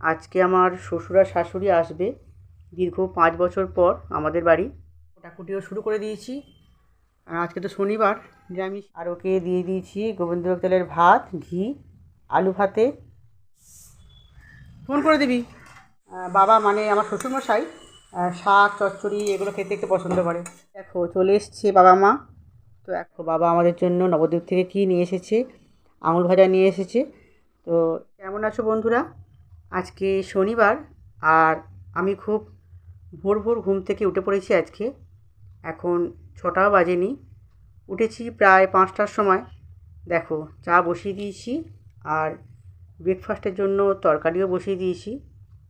আজকে আমার শ্বশুর শাশুড়ি আসবে, দীর্ঘ পাঁচ বছর পর আমাদের বাড়ি। কোটাকুটিও শুরু করে দিয়েছি। আর আজকে তো শনিবার, নিরামিষ। আর ওকে দিয়ে দিয়েছি গোবিন্দভোগ তেলের ভাত, ঘি, আলু ভাতে। ফোন করে দিবি। বাবা মানে আমার শ্বশুরমশাই শাক, চচ্চড়ি এগুলো খেতে একটু পছন্দ করে। দেখো, চলে এসছে বাবা মা। তো দেখো, বাবা আমাদের জন্য নবদ্বীপ থেকে কী নিয়ে এসেছে? আঙুল ভাজা নিয়ে এসেছে। তো কেমন আছো বন্ধুরা? আজকে শনিবার আর আমি খুব ভোর ভোর ঘুম থেকে উঠে পড়েছি আজকে। এখন ছটাও বাজেনি। উঠেছি প্রায় পাঁচটার সময়। দেখো, চা বসিয়ে দিয়েছি আর ব্রেকফাস্টের জন্য তরকারিও বসিয়ে দিয়েছি।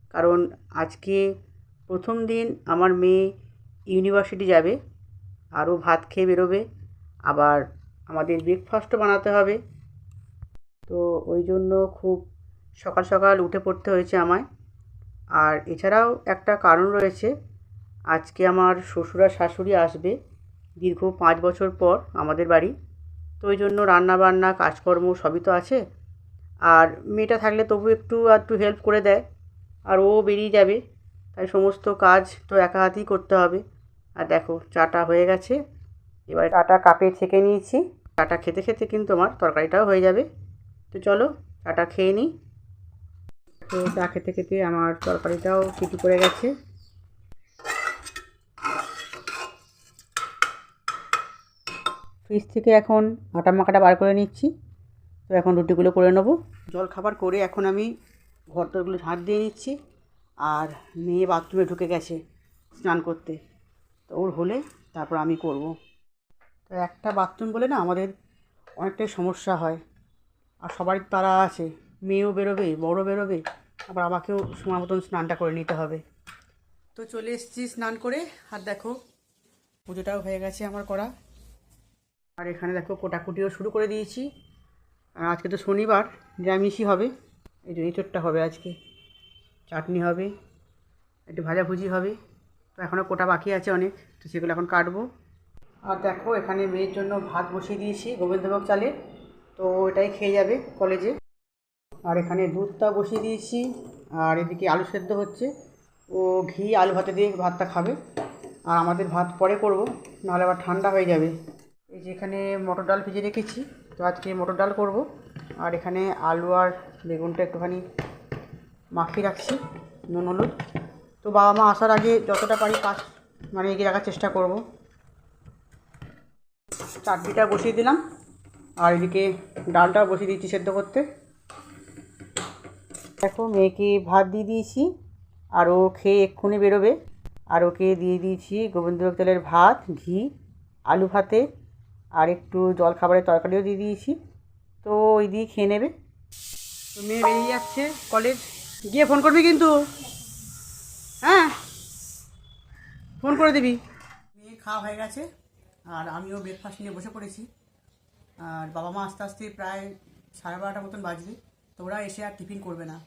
কারণ আজকে প্রথম দিন আমার মেয়ে ইউনিভার্সিটি যাবে, আরও ভাত খেয়ে বেরোবে, আবার আমাদের ব্রেকফাস্টও বানাতে হবে। তো ওই জন্য খুব সকাল সকাল উঠে পড়তে হয়েছে আমায়। আর এছাড়াও একটা কারণ রয়েছে, আজকে আমার শ্বশুর শাশুড়ি আসবে দীর্ঘ পাঁচ বছর পর আমাদের বাড়ি। তো ওই জন্য রান্না বান্না কাজকর্ম সবই তো আছে। আর মেয়েটা থাকলে তবু একটু একটু হেল্প করে দেয়, আর ও বেরিয়ে যাবে। তাই সমস্ত কাজ তো একা হাতেই করতে হবে। আর দেখো, চাটা হয়ে গেছে। এবার চাটা কাপে ছেঁকে নিয়েছি। চাটা খেতে খেতে কিন্তু আমার তরকারিটাও হয়ে যাবে। তো চলো, চাটা খেয়ে নিই। তো চা খেতে খেতে আমার তরকারিটাও সিটি পড়ে গেছে। ফ্রিজ থেকে এখন আটা মাখাটা বার করে নিচ্ছি। তো এখন রুটিগুলো করে নেব। জল খাবার করে এখন আমি ঘর টরগুলো ঝাঁট দিয়ে নিচ্ছি। আর মেয়ে বাথরুমে ঢুকে গেছে স্নান করতে। তো ওর হলে তারপর আমি করব। তো একটা বাথরুম বলে না আমাদের অনেকটাই সমস্যা হয়। আর সবারই তারা আছে। মেয়েও বেরোবে বড় বেরোবে আবার আমাকেও সময় মতন স্নানটা করে নিতে হবে। তো চলে এসেছি স্নান করে আর দেখো পুজোটাও হয়ে গেছে আমার করা। আর এখানে দেখো কোটাকুটিও শুরু করে দিয়েছি। আর আজকে তো শনিবার নিরামিষই হবে। এই যে এঁচোড়টা হবে আজকে চাটনি হবে একটু ভাজাভুজি হবে। তো এখনও কোটা বাকি আছে অনেক তো সেগুলো এখন কাটবো। আর দেখো এখানে মেয়ের জন্য ভাত বসিয়ে দিয়েছি গোবিন্দভোগ চালে তো এটাই খেয়ে যাবে কলেজে। আর এখানে দুধটা বসিয়ে দিয়েছি। আর এদিকে আলু সেদ্ধ হচ্ছে। ও ঘি, আলু ভাতে দিয়ে ভাতটা খাবে। আর আমাদের ভাত পরে করব, নাহলে আবার ঠান্ডা হয়ে যাবে। এই যে এখানে মটর ডাল ভিজে রেখেছি, তো আজকে মটর ডাল করব। আর এখানে আলু আর বেগুনটা একটুখানি মাখিয়ে রাখছি, নুন, হলুদ। তো বাবা মা আসার আগে যতটা পারি কাজ মানে এগিয়ে রাখার চেষ্টা করব। চাটনিটা বসিয়ে দিলাম। আর এদিকে ডালটাও বসিয়ে দিচ্ছি সেদ্ধ করতে। দেখো, মেয়েকে ভাত দিয়ে দিয়েছি, আর ও খেয়ে এক্ষুনি বেরোবে। আর ওকে দিয়ে দিয়েছি গোবিন্দভোগ তেলের ভাত, ঘি, আলু ভাতে, আর একটু জল খাবারের তরকারিও দিয়ে দিয়েছি। তো ওই দিয়ে খেয়ে নেবে। তো মেয়ে বেরিয়ে যাচ্ছে কলেজ গিয়ে ফোন করবি কিন্তু। হ্যাঁ? ফোন করে দিবি। মেয়ে খাওয়া হয়ে গেছে, আর আমিও ব্রেকফাস্ট নিয়ে বসে পড়েছি। আর বাবা মা আস্তে আস্তে প্রায় সাড়ে বারোটার মতন বাজবে। তো ওরা এসে আর টিফিন করবে না।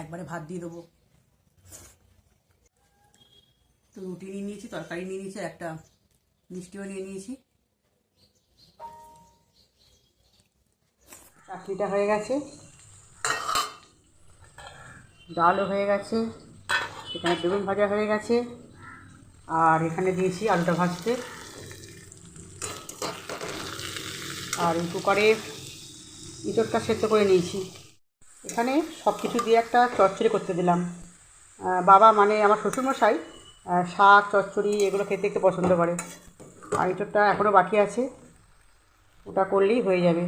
একবারে ভাত দিয়ে দেবো। তো রুটি নিয়ে নিয়েছি, তরকারি নিয়ে নিয়েছি একটা মিষ্টিও নিয়ে নিয়েছি। চাটনিটা হয়ে গেছে। ডালও হয়ে গেছে। এখানে বেগুন ভাজা হয়ে গেছে। আর এখানে দিয়েছি আলুটা ভাজতে। আর এই কুকারে ইঁচড়টা সেদ্ধ করে নিয়েছি। এখানে সব কিছু দিয়ে একটা চচ্চড়ি করতে দিলাম। বাবা মানে আমার শ্বশুরমশাই শাক, চচ্চড়ি এগুলো খেতে একটু পছন্দ করে। আর ইঁচড়টা এখনও বাকি আছে। ওটা করলেই হয়ে যাবে।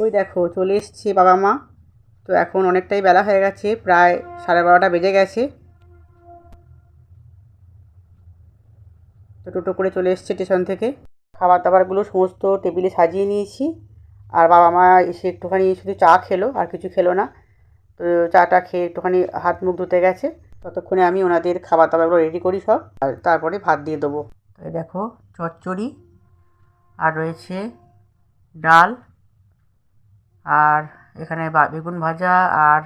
ওই দেখো, চলে এসছে বাবা মা। তো এখন অনেকটাই বেলা হয়ে গেছে, প্রায় সাড়ে বারোটা বেজে গেছে। তো টোটো করে চলে এসছে স্টেশন থেকে। খাবার দাবারগুলো সমস্ত টেবিলে সাজিয়ে নিয়েছি। আর বাবা মা এসে একটুখানি শুধু চা খেলো আর কিছু খেলো না। তো চাটা খেয়ে একটুখানি হাত মুখ ধুতে গেছে। ততক্ষণে আমি ওনাদের খাবার দাবারগুলো রেডি করি সব আর তারপরে ভাত দিয়ে দেবো। এই দেখো চচ্চড়ি আর রয়েছে ডাল আর এখানে বেগুন ভাজা আর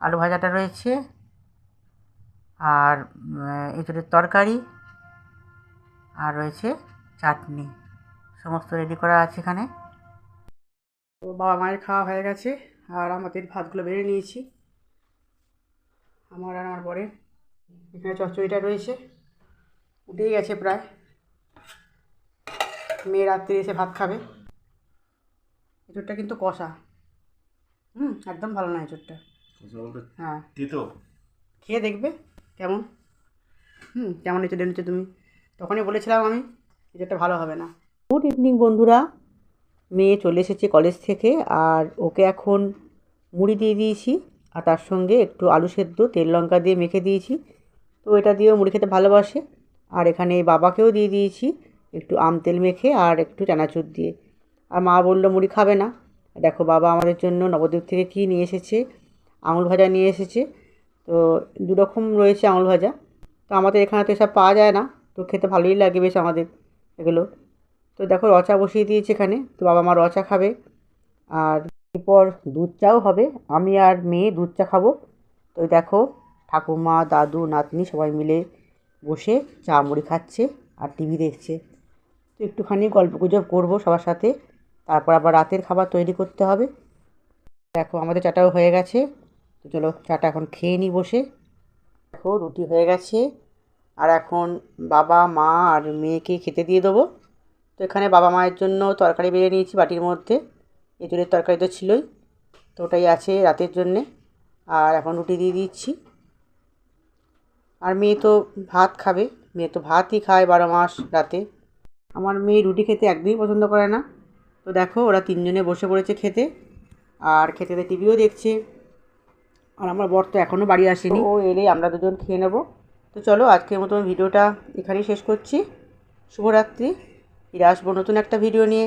আলু ভাজাটা রয়েছে। আর উম, তরকারি আর রয়েছে চাটনি। সমস্ত রেডি করা আছে এখানে। তো বাবা মায়ের খাওয়া হয়ে গেছে আর আমাদের ভাতগুলো বেড়ে নিয়েছি। আমার আর আমার বরের এখানে চচ্চড়িটা রয়েছে উঠেই গেছে প্রায়। মেয়ে রাত্রে এসে ভাত খাবে। এঁচোড়টা কিন্তু কষা। হুম একদম ভালো না এঁচোড়টা। হ্যাঁ। তিতো? খেয়ে দেখবে কেমন। হুম কেমন এঁচোড় এনেছো তুমি। তখনই বলেছিলাম আমি এঁচোড়টা ভালো হবে না। গুড ইভিনিং বন্ধুরা। মেয়ে চলে এসেছে কলেজ থেকে আর ওকে এখন মুড়ি দিয়ে দিয়েছি আর তার সঙ্গে একটু আলু সেদ্ধ, তেল লঙ্কা দিয়ে মেখে দিয়েছি। তো এটা দিয়েও মুড়ি খেতে ভালোবাসে। আর এখানে বাবাকেও দিয়ে দিয়েছি একটু আম তেল মেখে আর একটু চানাচুর দিয়ে। আর মা বলল, মুড়ি খাবে না। দেখো, বাবা আমাদের জন্য নবদ্বীপ থেকে কী নিয়ে এসেছে? আঙুল ভাজা নিয়ে এসেছে। তো দু রকম রয়েছে আঙুল ভাজা। তো আমাদের এখানে তো এসব পাওয়া যায় না। তো খেতে ভালোই লাগে বেশ আমাদের এগুলো। তো দেখো রচা বসিয়ে দিয়েছে এখানে। তো বাবা মা রচা খাবে আর এরপর দুধ চাও হবে। আমি আর মেয়ে দুধ চা খাব। তো দেখো ঠাকুমা, দাদু, নাতনি সবাই মিলে বসে চা মুড়ি খাচ্ছে আর টিভি দেখছে। তো একটুখানি গল্প গুজব করব সবার সাথে। তারপর আবার রাতের খাবার তৈরি করতে হবে। দেখো আমাদের চাটাও হয়ে গেছে। তো চলো চাটা এখন খেয়ে নিই বসে। দেখো রুটি হয়ে গেছে। আর এখন বাবা, মা আর মেয়েকে খেতে দিয়ে দেবো। তো এখানে বাবা মায়ের জন্য তরকারি বেড়ে নিয়েছি বাটির মধ্যে। এঁচুড়ের তরকারি তো ছিলই, তো ওটাই আছে রাতের জন্যে। আর এখন রুটি দিয়ে দিচ্ছি। আর মেয়ে তো ভাত খাবে, মেয়ে তো ভাতই খায় বারো মাস রাতে। আমার মেয়ে রুটি খেতে একদমই পছন্দ করে না। তো দেখো, ওরা তিনজনে বসে পড়েছে খেতে, আর খেতে খেতে টিভিও দেখছে। আর আমার বর তো এখনও বাড়ি আসেনি। ও এলেই আমরা দুজন খেয়ে নেব। তো চলো আজকের মতো ভিডিওটা এখানেই শেষ করছি। শুভরাত্রি। ফিরে আসব নতুন একটা ভিডিও নিয়ে।